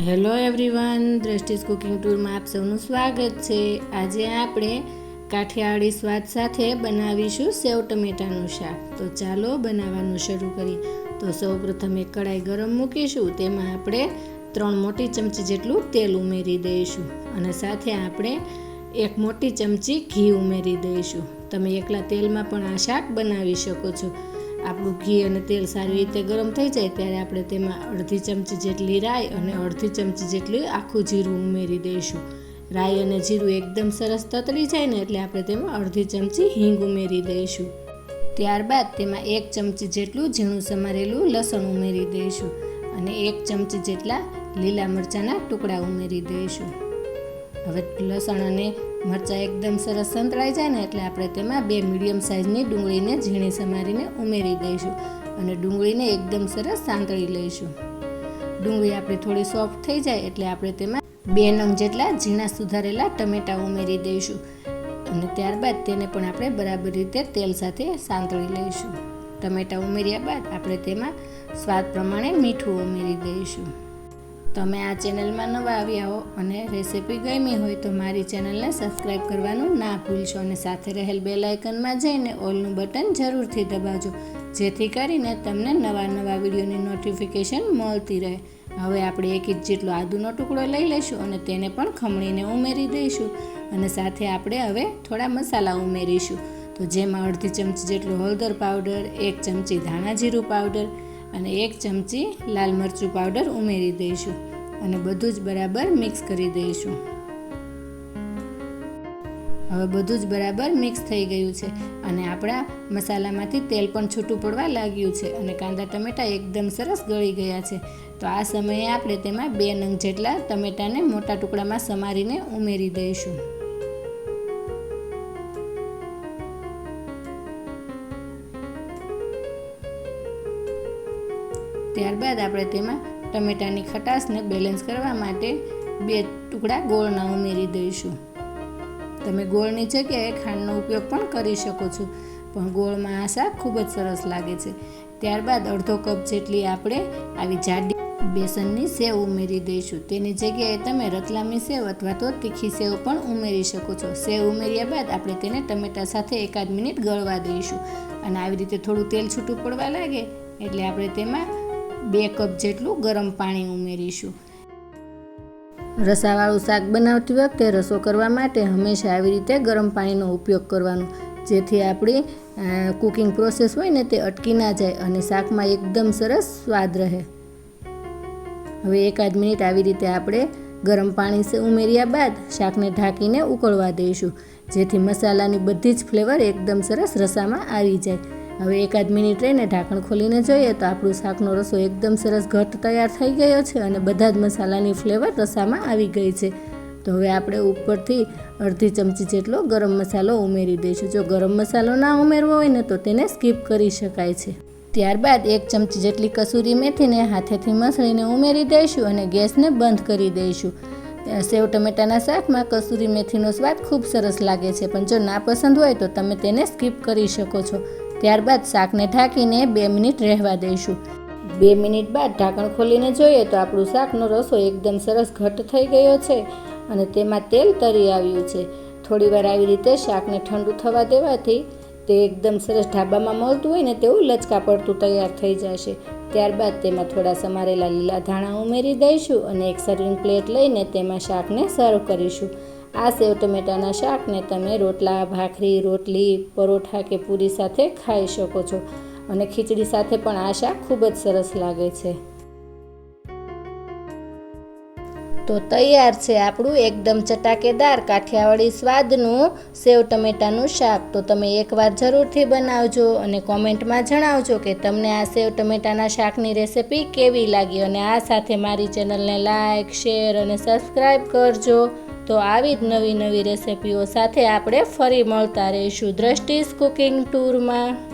Hello everyone, Drashti's cooking ટૂરમાં આપ સૌનું સ્વાગત છે. આજે આપણે કાઠિયાવાડી સ્વાદ સાથે બનાવીશું સેવ ટમેટાનું શાક. તો ચાલો બનાવવાનું શરૂ કરીએ. તો સૌપ્રથમ એક કડાઈ ગરમ મૂકીશું. તેમાં આપણે ત્રણ મોટી ચમચી જેટલું તેલ ઉમેરી દઈશું. અને સાથે આપણે એક મોટી ચમચી ઘી ઉમેરી દઈશું. તમે એકલા તેલમાં પણ આ શાક બનાવી શકો છો. આપણું ઘી અને તેલ સારી રીતે ગરમ થઈ જાય ત્યારે આપણે તેમાં અડધી ચમચી જેટલી રાઈ અને અડધી ચમચી જેટલી આખું જીરું ઉમેરી દઈશું. રાઈ અને જીરું એકદમ સરસ તતરી જાય ને એટલે આપણે તેમાં અડધી ચમચી હિંગ ઉમેરી દઈશું. ત્યારબાદ તેમાં એક ચમચી જેટલું ઝીણું સમારેલું લસણ ઉમેરી દઈશું અને એક ચમચી જેટલા લીલા મરચાંના ટુકડા ઉમેરી દઈશું. હવે લસણ અને મરચાં એકદમ સરસ સંતળાઈ જાય ને એટલે આપણે તેમાં બે મીડિયમ સાઇઝની ડુંગળીને ઝીણી સમારીને ઉમેરી દઈશું અને ડુંગળીને એકદમ સરસ સાંતળી લઈશું. ડુંગળી આપણી થોડી સોફ્ટ થઈ જાય એટલે આપણે તેમાં બે નંગ જેટલા ઝીણા સુધારેલા ટમેટાં ઉમેરી દઈશું અને ત્યારબાદ તેને પણ આપણે બરાબર રીતે તેલ સાથે સાંતળી લઈશું. ટમેટાં ઉમેર્યા બાદ આપણે તેમાં સ્વાદ પ્રમાણે મીઠું ઉમેરી દઈશું. તમે આ ચેનલમાં નવા આવ્યા હો અને રેસીપી ગમી હોય તો મારી ચેનલને સબસ્ક્રાઈબ કરવાનું ના ભૂલશો અને સાથે રહેલ બેલ આઇકનમાં જઈને ઓલનું બટન જરૂરથી દબાવજો, જેથી કરીને તમને નવા નવા વિડીયોની નોટિફિકેશન મળતી રહે. હવે આપણે એક ઇંચ જેટલો આદુનો ટુકડો લઈ લઈશું અને તેને પણ ખમણીને ઉમેરી દઈશું અને સાથે આપણે હવે થોડા મસાલા ઉમેરીશું. તો જેમાં અડધી ચમચી જેટલો હળદર પાવડર, એક ચમચી ધાણા જીરું પાવડર અને એક ચમચી લાલ મરચું પાવડર ઉમેરી દઈશું અને બધું જ બરાબર મિક્સ કરી દઈશું. હવે બધું જ બરાબર મિક્સ થઈ ગયું છે અને આપણા મસાલામાંથી તેલ પણ છૂટું પડવા લાગ્યું છે અને કાંદા ટમેટાં એકદમ સરસ ગળી ગયા છે. તો આ સમયે આપણે તેમાં બે નંગ જેટલા ટમેટાને મોટા ટુકડામાં સમારીને ઉમેરી દઈશું. ત્યારબાદ આપણે તેમાં ટમેટાની ખટાશને બેલેન્સ કરવા માટે બે ટુકડા ગોળના ઉમેરી દઈશું. તમે ગોળની જગ્યાએ ખાંડનો ઉપયોગ પણ કરી શકો છો, પણ ગોળમાં આ શાક ખૂબ જ સરસ લાગે છે. ત્યારબાદ અડધો કપ જેટલી આપણે આવી જાડી બેસનની સેવ ઉમેરી દઈશું. તેની જગ્યાએ તમે રતલામી સેવ અથવા તો તીખી સેવ પણ ઉમેરી શકો છો. સેવ ઉમેર્યા બાદ આપણે તેને ટમેટા સાથે એકાદ મિનિટ ગળવા દઈશું. અને આવી રીતે થોડું તેલ છૂટું પડવા લાગે એટલે આપણે તેમાં બે કપ જેટલું ગરમ પાણી ઉમેરીશું. રસાવાળું શાક બનાવતી વખતે રસો કરવા માટે હંમેશા આવી રીતે ગરમ પાણીનો ઉપયોગ કરવાનો. જેથી આપણી કુકિંગ પ્રોસેસ હોય ને તે અટકી ના જાય અને શાકમાં એકદમ સરસ સ્વાદ રહે. હવે એકાદ મિનિટ આવી રીતે આપણે ગરમ પાણી ઉમેર્યા બાદ શાકને ઢાંકીને ઉકળવા દઈશું. જેથી મસાલાની બધી જ ફ્લેવર એકદમ સરસ રસામાં આવી જાય. હવે એકાદ મિનિટ રહીને ઢાંકણ ખોલીને જોઈએ તો આપણું શાકનો રસો એકદમ સરસ ઘટ તૈયાર થઈ ગયો છે અને બધા જ મસાલાની ફ્લેવર રસામાં આવી ગઈ છે. તો હવે આપણે ઉપરથી અડધી ચમચી જેટલો ગરમ મસાલો ઉમેરી દઈશું. જો ગરમ મસાલો ના ઉમેરવો હોય ને તો તેને સ્કીપ કરી શકાય છે. ત્યારબાદ એક ચમચી જેટલી કસૂરી મેથીને હાથેથી મસળીને ઉમેરી દઈશું અને ગેસને બંધ કરી દઈશું. સેવ ટમેટાના શાકમાં કસૂરી મેથીનો સ્વાદ ખૂબ સરસ લાગે છે. પણ જો ના પસંદ હોય તો તમે તેને સ્કીપ કરી શકો છો. ત્યારબાદ શાકને ઢાંકીને બે મિનિટ રહેવા દઈશું. બે મિનિટ બાદ ઢાંકણ ખોલીને જોઈએ તો આપણું શાકનો રસો એકદમ સરસ ઘટ થઈ ગયો છે અને તેમાં તેલ તરી આવ્યું છે. થોડીવાર આવી રીતે શાકને ઠંડુ થવા દેવાથી તે એકદમ સરસ ઢાબામાં મળતું હોય ને તેવું લચકા પડતું તૈયાર થઈ જશે. ત્યારબાદ તેમાં થોડા સમારેલા લીલા ધાણા ઉમેરી દઈશું અને એક સર્વિંગ પ્લેટ લઈને તેમાં શાકને સર્વ કરીશું. આ સેવ ટમેટાના શાકને તમે રોટલા, ભાખરી, રોટલી, પરોઠા કે પૂરી સાથે ખાઈ શકો છો. અને ખીચડી સાથે પણ આ શાક ખૂબ જ સરસ લાગે છે. તો તૈયાર છે આપણું એકદમ ચટાકેદાર કાઠિયાવાડી સ્વાદનું સેવ ટમેટાનું શાક. તો તમે એકવાર જરૂરથી બનાવજો અને કોમેન્ટમાં જણાવજો કે તમને આ સેવ ટમેટાના શાકની રેસિપી કેવી લાગી. અને આ સાથે મારી ચેનલને લાઇક શેર અને સબસ્ક્રાઈબ કરજો. તો આવી જ નવી નવી રેસિપીઓ સાથે આપણે ફરી મળતા રહીશું દ્રષ્ટિસ કુકિંગ ટૂરમાં.